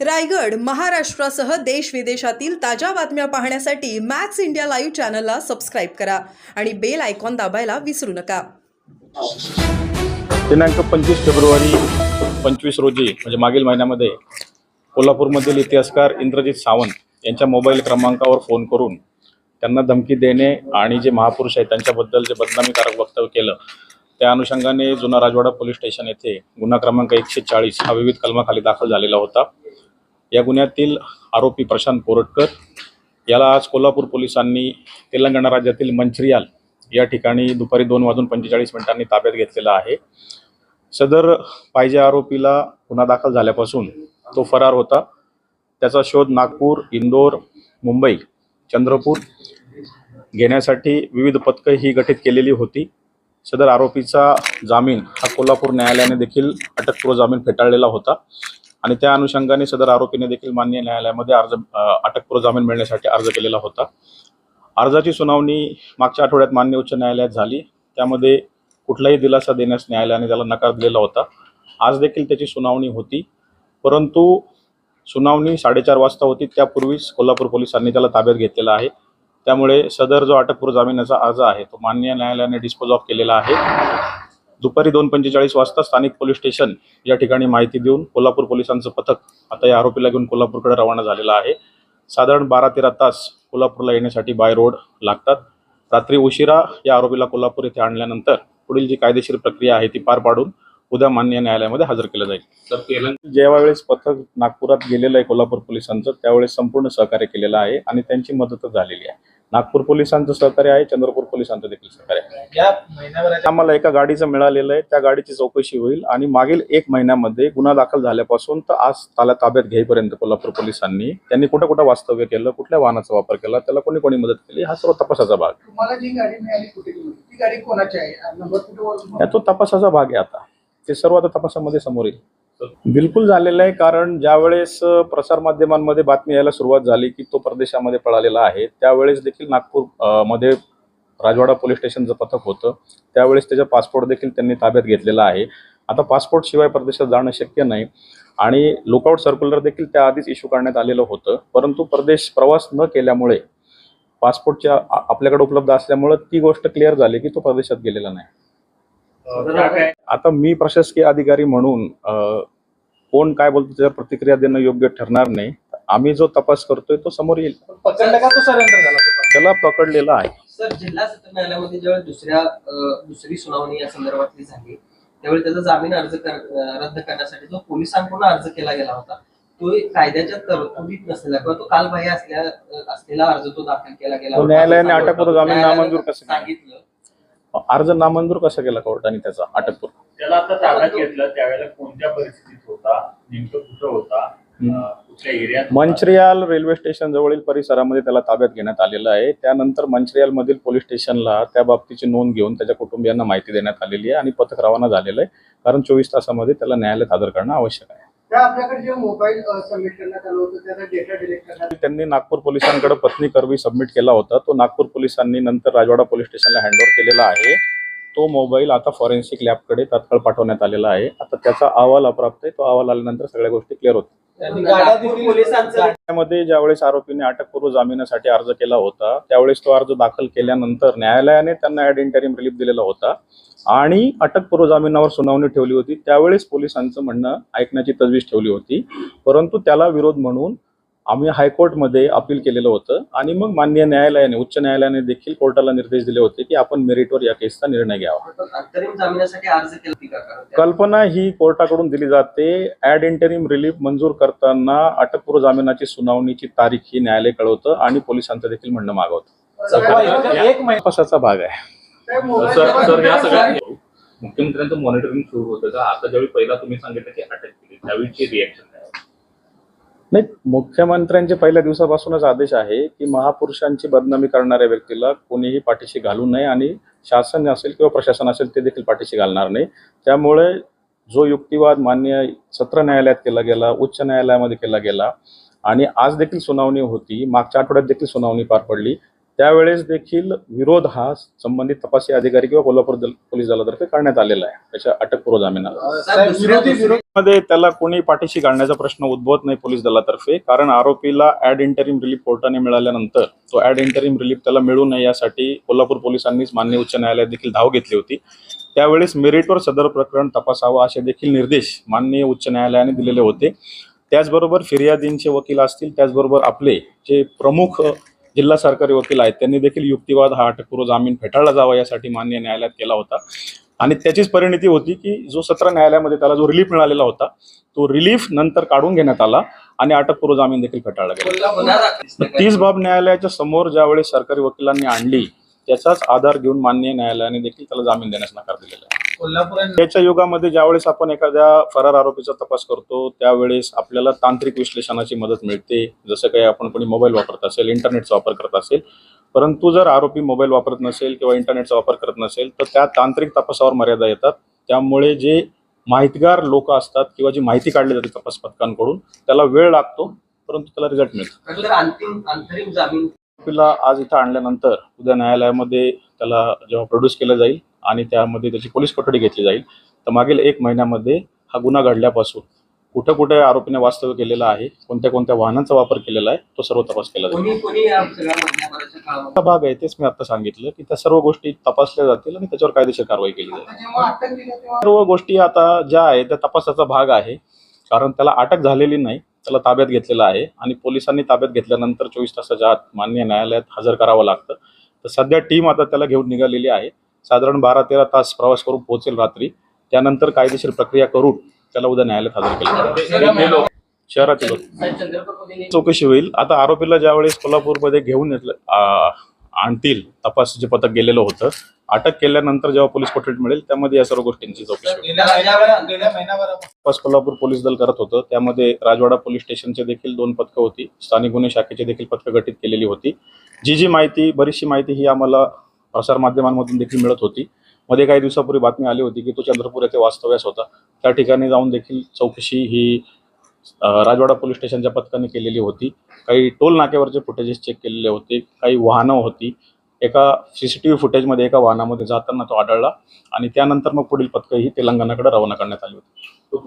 रायगड महाराष्ट्रासह देश विदेशातील ताज्या बातम्या पाहण्यासाठी मॅक्स इंडिया लाईव्ह चॅनलला सबस्क्राईब करा आणि बेल आयकॉन दाबायला विसरू नका. दिनांक पंचवीस फेब्रुवारी पंचवीस रोजी म्हणजे मागील महिन्यामध्ये कोल्हापूरमधील इतिहासकार इंद्रजित सावंत यांच्या मोबाईल क्रमांकावर फोन करून त्यांना धमकी देणे आणि जे महापुरुष आहेत त्यांच्याबद्दल जे बदनामीकारक वक्तव्य केलं त्या अनुषंगाने जुना राजवाडा पोलीस स्टेशन येथे गुन्हा क्रमांक एकशे चाळीस हा विविध कलमाखाली दाखल झालेला होता. या गुन्ह्यातील आरोपी प्रशांत कोरटकर याला आज कोल्हापूर पोलिसांनी तेलंगणा राज्यातील मंचरियाल या ठिकाणी दुपारी दोन वाजून पंचेचाळीस मिनिटांनी ताब्यात घेतलेला आहे. सदर पाहिजे आरोपीला गुन्हा दाखल झाल्यापासून तो फरार होता. त्याचा शोध नागपूर इंदोर मुंबई चंद्रपूर घेण्यासाठी विविध पथकं ही गठीत केलेली होती. सदर आरोपीचा जामीन हा कोल्हापूर न्यायालयाने देखील अटकपूर्व जामीन फेटाळलेला होता. आणि त्या अनुषंगाने सदर आरोपीने देखील मान्य न्यायालयामध्ये अर्ज अटकपूर्व जामीन मिळण्यासाठी अर्ज केलेला होता. अर्जाची सुनावणी मागच्या आठवड्यात मान्य उच्च न्यायालयात झाली. त्यामध्ये कुठलाही दिलासा देण्यास न्यायालयाने त्याला नकार दिलेला होता. आज देखील त्याची सुनावणी होती. परंतु सुनावणी साडेचार वाजता होती. त्यापूर्वीच कोल्हापूर पोलिसांनी त्याला ताब्यात घेतलेला आहे. त्यामुळे सदर जो अटकपूर्व जामिनाचा अर्ज आहे तो मान्य न्यायालयाने डिस्पोज ऑफ केलेला आहे. दुपारी दोन पंचेचाळीस वाजता स्थानिक पोलीस स्टेशन या ठिकाणी माहिती देऊन कोल्हापूर पोलिसांचं पथक आता या आरोपीला घेऊन कोल्हापूरकडे रवाना झालेलं आहे. साधारण बारा तेरा तास कोल्हापूरला येण्यासाठी बाय रोड लागतात. रात्री उशिरा या आरोपीला कोल्हापूर येथे आणल्यानंतर पुढील जी कायदेशीर प्रक्रिया आहे ती पार पाडून उद्या मान्य न्यायालयामध्ये हजर केलं जाईल. तर तेलंग ज्यावेळेस पथक नागपुरात गेलेलं आहे कोल्हापूर पोलिसांचं त्यावेळेस संपूर्ण सहकार्य केलेलं आहे आणि त्यांची मदतच झालेली आहे. नागपूर पोलिसांचं सहकार्य आहे चंद्रपूर पोलिसांचं देखील सहकार्य आहे. आम्हाला एका गाडीचं मिळालेलं आहे त्या गाडीची चौकशी होईल आणि मागील एक महिन्यामध्ये गुन्हा दाखल झाल्यापासून तर आज त्याला ताब्यात घेईपर्यंत कोल्हापूर पोलिसांनी त्यांनी कुठं कुठं वास्तव्य केलं कुठल्या वाहनाचा वापर केला त्याला कोणी कोणी मदत केली हा सर्व तपासाचा भाग तो तपासाचा भाग आहे आता. ते सर्व आता तपासामध्ये समोर येईल. बिलकुल झालेलं आहे कारण ज्यावेळेस प्रसारमाध्यमांमध्ये बातमी यायला सुरुवात झाली की तो परदेशामध्ये पळालेला आहे त्यावेळेस देखील नागपूरमध्ये राजवाडा पोलीस स्टेशनचं पथक होतं. त्यावेळेस त्याचा पासपोर्ट देखील त्यांनी ताब्यात घेतलेला आहे. आता पासपोर्ट शिवाय परदेशात जाणं शक्य नाही आणि लुकआउट सर्क्युलर देखील त्याआधीच इश्यू करण्यात आलेलं होतं. परंतु परदेश प्रवास न केल्यामुळे पासपोर्टच्या आपल्याकडे उपलब्ध असल्यामुळे ती गोष्ट क्लिअर झाली की तो परदेशात गेलेला नाही. आता मी प्रशासकीय अधिकारी म्हणून कोण काय बोलतो त्याच्या प्रतिक्रिया देणं योग्य ठरणार नाही आम्ही जो तपास करतोय तो समोर येईल पकडलं का तो सरेंडर झाला स्वतः त्याला पकडलेला आहे सर जिल्हा सत्र न्यायालयामध्ये जेव्हा दुसऱ्या दुसरी सुनावणी या संदर्भातली झाली त्यावेळी त्याचा जामीन अर्ज रद्द करण्यासाठी जो पोलिसांकडून अर्ज केला गेला होता तो कायद्याच्या तरतुदीत नसलेला किंवा तो कालबाह्य असल्या असलेला अर्ज तो दाखल केला गेला. न्यायालयाने अटकपूर्व जामीन नामंजूर? सांगितलं अर्ज नामंजूर कसा केला कोर्टाने त्याचा अटकपूर्व त्याला आता ताब्यात घेतलं त्यावेळेला कोणत्या परिस्थितीत होता नेमकं कुठं होता कुठल्या एरियात? मंचरियाल रेल्वे स्टेशन जवळील परिसरामध्ये त्याला ताब्यात घेण्यात आलेलं आहे. त्यानंतर मंचरियाल मधील पोलीस स्टेशनला त्या बाबतीची नोंद घेऊन त्याच्या कुटुंबियांना माहिती देण्यात आलेली आहे आणि पथक रवाना झालेलं आहे. कारण चोवीस तासामध्ये त्याला न्यायालयात हजर करणं आवश्यक आहे. आपल्याकडे जे मोबाईल सबमिट करण्यात आलं होतं त्याचा डेटा डिलीट करण्यात त्यांनी नागपूर पोलिसांकडे पत्नी करवी सबमिट केला होता. तो नागपूर पोलिसांनी नंतर राजवाडा पोलीस स्टेशनला हँडओव्हर केलेला आहे. तो मोबाईल आता फॉरेन्सिक लॅबकडे तात्काळ पाठवण्यात आलेला आहे. आता त्याचा अहवाल अप्राप्त आहे. तो अहवाल आल्यानंतर सगळ्या गोष्टी क्लिअर होतील. त्यामध्ये ज्यावेळेस आरोपीने अटकपूर्व जामिनासाठी अर्ज केला होता त्यावेळेस तो अर्ज दाखल केल्यानंतर न्यायालयाने त्यांना ऍड इंटरिम रिलीफ दिलेला होता आणि अटकपूर्व जामिनावर सुनावणी ठेवली होती. त्यावेळेस पोलिसांचं म्हणणं ऐकण्याची तजवीज ठेवली होती. परंतु त्याला विरोध म्हणून आम्ही हायकोर्टमध्ये अपील केलेलं होतं आणि मग मान्य न्यायालयाने उच्च न्यायालयाने देखील कोर्टाला निर्देश दिले होते की आपण मेरिटवर या केसचा निर्णय घ्यावा. कल्पना ही कोर्टाकडून दिली जाते. ऍड इंटरिम रिलीफ मंजूर करताना अटकपूर्व जामिनाची सुनावणीची तारीख ही न्यायालय कळवतं आणि पोलिसांचं देखील म्हणणं मागवतं. एक तपासाचा भाग आहे? मुख्यमंत्र्यांचं मॉनिटरिंग सुरू होतं का? आता ज्यावेळी पहिला तुम्ही सांगितलं की अटक केली त्यावेळीची होती? नाही मुख्यमंत्र्यांचे पहिल्या दिवसापासूनच आदेश आहे की महापुरुषांची बदनामी करणाऱ्या व्यक्तीला कोणीही पाठीशी घालू नये आणि शासन असेल किंवा प्रशासन असेल ते देखील पाठीशी घालणार नाही. त्यामुळे जो युक्तिवाद मान्य सत्र न्यायालयात केला गेला उच्च न्यायालयामध्ये केला गेला आणि आज देखील सुनावणी होती मागच्या आठवड्यात देखील सुनावणी पार पडली त्यावेळेस देखील विरोध हा संबंधित तपासी अधिकारी किंवा कोल्हापूर पोलीस दलातर्फे करण्यात आलेला आहे. त्याच्या अटकपूर्व जामिनाला मध्ये त्याला कोणी पाठीशी घालण्याचा प्रश्न उद्भवत नाही पोलीस दलातर्फे कारण आरोपीला ऍड इंटरिम रिलीफ कोर्टाने मिळाल्यानंतर तो ऍड इंटरिम रिलीफ त्याला मिळू नये यासाठी कोल्हापूर पोलिसांनीच मान्य उच्च न्यायालयात देखील धाव घेतली होती. त्यावेळेस मेरिटवर सदर प्रकरण तपासावं असे देखील निर्देश माननीय उच्च न्यायालयाने दिलेले होते. त्याचबरोबर फिर्यादींचे वकील असतील त्याचबरोबर आपले जे प्रमुख जिल्हा सरकारी वकील आहेत. त्यांनी देखील युक्तिवाद हा अटकपूर्व जामीन फेटाळला जावा यासाठी मान्य न्यायालयात केला होता. आणि त्याचीच परिणिती होती की जो सत्र न्यायालयामध्ये त्याला जो रिलीफ मिळालेला होता तो रिलीफ नंतर काढून घेण्यात आला आणि अटकपूर्व जामीन देखील फेटाळला गेला. तीच बाब न्यायालयाच्या समोर ज्यावेळेस सरकारी वकिलांनी आणली त्याचाच आधार घेऊन मान्य न्यायालयाने देखील त्याला जामीन देण्यास नकार दिलेला आहे. त्याच्या युगामध्ये ज्यावेळेस आपण एखाद्या फरार आरोपीचा तपास करतो त्यावेळेस आपल्याला तांत्रिक विश्लेषणाची मदत मिळते. जसं काही आपण कोणी मोबाईल वापरत असेल इंटरनेटचा वापर करत असेल परंतु जर आरोपी मोबाईल वापरत नसेल किंवा इंटरनेटचा वापर करत नसेल तर त्या तांत्रिक तपासावर मर्यादा येतात. त्यामुळे जे माहितगार लोक असतात किंवा जी माहिती काढली जाते तपास पथकांकडून त्याला वेळ लागतो परंतु त्याला रिझल्ट मिळतो. आज इथं आणल्यानंतर उद्या न्यायालयामध्ये त्याला जेव्हा प्रोड्यूस केलं जाईल आणि त्यामध्ये त्याची पोलीस कोठडी घेतली जाईल. तर मागील एक महिन्यामध्ये हा गुन्हा घडल्यापासून कुठं कुठे आरोपीने वास्तव्य केलेलं आहे कोणत्या कोणत्या वाहनांचा वापर केलेला आहे तो सर्व तपास केला हा भाग आहे तेच मी आता सांगितलं की त्या सर्व गोष्टी तपासल्या जातील आणि त्याच्यावर कायदेशीर कारवाई केली जाईल. सर्व गोष्टी आता ज्या आहेत त्या तपासाचा भाग आहे. कारण त्याला अटक झालेली नाही त्याला ताब्यात घेतलेला आहे आणि पोलिसांनी ताब्यात घेतल्यानंतर चोवीस तासाच्या आत मान्य न्यायालयात हजर करावं लागतं. तर सध्या टीम आता त्याला घेऊन निघालेली आहे. साधारण बारा तेरा तास प्रवास करून पोहोचेल रात्री. त्यानंतर कायदेशीर प्रक्रिया करून त्याला उद्या न्यायालयात हजर केलं शहरातील चौकशी होईल. आता आरोपीला ज्यावेळेस कोल्हापूरमध्ये घेऊन आणतील तपास जे पथक गेलेलं होतं. अटक केल्यानंतर जेव्हा पोलीस कोठडीत मिळेल त्यामध्ये या सर्व गोष्टींची चौकशी तपास कोल्हापूर पोलीस दल करत होतं. त्यामध्ये राजवाडा पोलीस स्टेशनचे देखील दोन पथकं होती. स्थानिक गुन्हे शाखेची देखील पथकं गठीत केलेली होती. जी जी माहिती बरीचशी माहिती ही आम्हाला प्रसारमाध्यमांमधून देखील मिळत होती. मध्ये काही दिवसापूर्वी बातमी आली होती की तो चंद्रपूर येथे वास्तव्यास होता. त्या ठिकाणी जाऊन देखील चौकशी ही राजवाडा पोलीस स्टेशनच्या पथकाने केलेली होती. काही टोल नाक्यावरचे फुटेजेस चेक केलेले होते. काही वाहनं होती. एका सी सी टी व्ही फुटेजमध्ये एका वाहनामध्ये जाताना तो आढळला आणि त्यानंतर मग पुढील पथकं ही तेलंगणाकडे रवाना करण्यात आली होती.